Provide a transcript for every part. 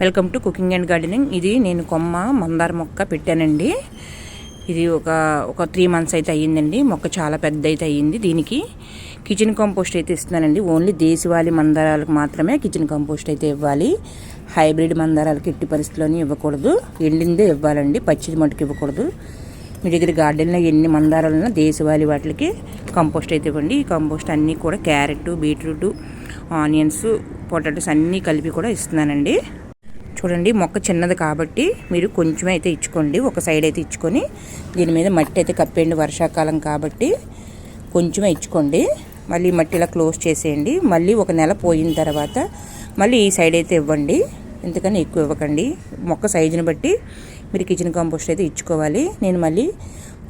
Welcome to cooking and gardening. ఇది నేను కొమ్మ మందార మొక్క పెట్టానండి. ఇది ఒక ఒక త్రీ మంత్స్ అయితే అయ్యిందండి. మొక్క చాలా పెద్ద అయితే అయ్యింది. దీనికి కిచెన్ కంపోస్ట్ అయితే ఇస్తున్నానండి. ఓన్లీ దేశవాళీ మందారాలకు మాత్రమే కిచెన్ కంపోస్ట్ అయితే ఇవ్వాలి. హైబ్రిడ్ మందారాలకు ఎట్టి పరిస్థితుల్లోనే ఇవ్వకూడదు. ఎండిందే ఇవ్వాలండి. పచ్చిది మటుకు ఇవ్వకూడదు. మీ దగ్గర గార్డెన్లో ఎన్ని మందారాలున్నా దేశవాళీ వాటికి కంపోస్ట్ అయితే ఇవ్వండి. ఈ కంపోస్ట్ అన్నీ కూడా క్యారెట్ బీట్రూట్ ఆనియన్స్ పొటాటోస్ అన్నీ కలిపి కూడా ఇస్తున్నానండి. చూడండి మొక్క చిన్నది కాబట్టి మీరు కొంచెమే అయితే ఇచ్చుకోండి. ఒక సైడ్ అయితే ఇచ్చుకొని దీని మీద మట్టి అయితే కప్పేయండి వర్షాకాలం కాబట్టి కొంచెమే ఇచ్చుకోండి. మళ్ళీ మట్టి ఇలా క్లోజ్ చేసేయండి. మళ్ళీ ఒక నెల పోయిన తర్వాత మళ్ళీ ఈ సైడ్ అయితే ఇవ్వండి. ఎందుకని ఎక్కువ ఇవ్వకండి. మొక్క సైజుని బట్టి మీరు కిచెన్ కంపోస్ట్ అయితే ఇచ్చుకోవాలి. నేను మళ్ళీ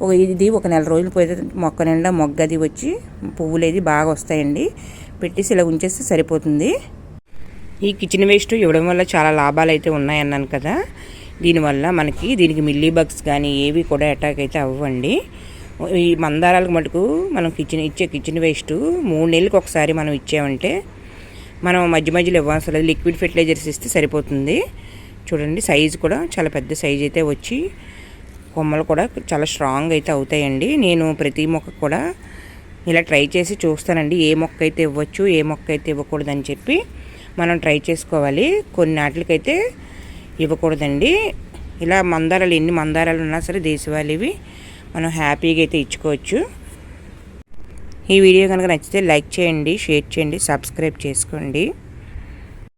ఒక ఇది ఒక నెల రోజులు పోయితే మొక్క నిండా మొగ్గది వచ్చి పువ్వులేది బాగా వస్తాయండి. పెట్టేసి ఇలా ఉంచేస్తే సరిపోతుంది. ఈ కిచెన్ వేస్ట్ ఇవ్వడం వల్ల చాలా లాభాలు అయితే ఉన్నాయన్నాను కదా. దీనివల్ల మనకి దీనికి మిల్లీ బగ్స్ కానీ ఏవి కూడా అటాక్ అయితే అవ్వండి. ఈ మందారాలకు మటుకు మనం కిచెన్ ఇచ్చే కిచెన్ వేస్ట్ మూడు నెలలకు ఒకసారి మనం ఇచ్చామంటే మనం మధ్య మధ్యలో ఇవ్వాల్సిన లేదు లిక్విడ్ ఫెర్టిలైజర్స్ ఇస్తే సరిపోతుంది. చూడండి సైజు కూడా చాలా పెద్ద సైజు అయితే వచ్చి కొమ్మలు కూడా చాలా స్ట్రాంగ్ అయితే అవుతాయండి. నేను ప్రతి మొక్క కూడా ఇలా ట్రై చేసి చూస్తానండి. ఏ మొక్క అయితే ఇవ్వచ్చు ఏ మొక్క అయితే ఇవ్వకూడదని చెప్పి మనం ట్రై చేసుకోవాలి. కొన్ని నాటికైతే ఇవ్వకూడదండి. ఇలా మందారాలు ఎన్ని మందారాలు ఉన్నా సరే దేశవాళీవి మనం హ్యాపీగా అయితే ఇచ్చుకోవచ్చు. ఈ వీడియో కనుక నచ్చితే లైక్ చేయండి షేర్ చేయండి సబ్స్క్రైబ్ చేసుకోండి.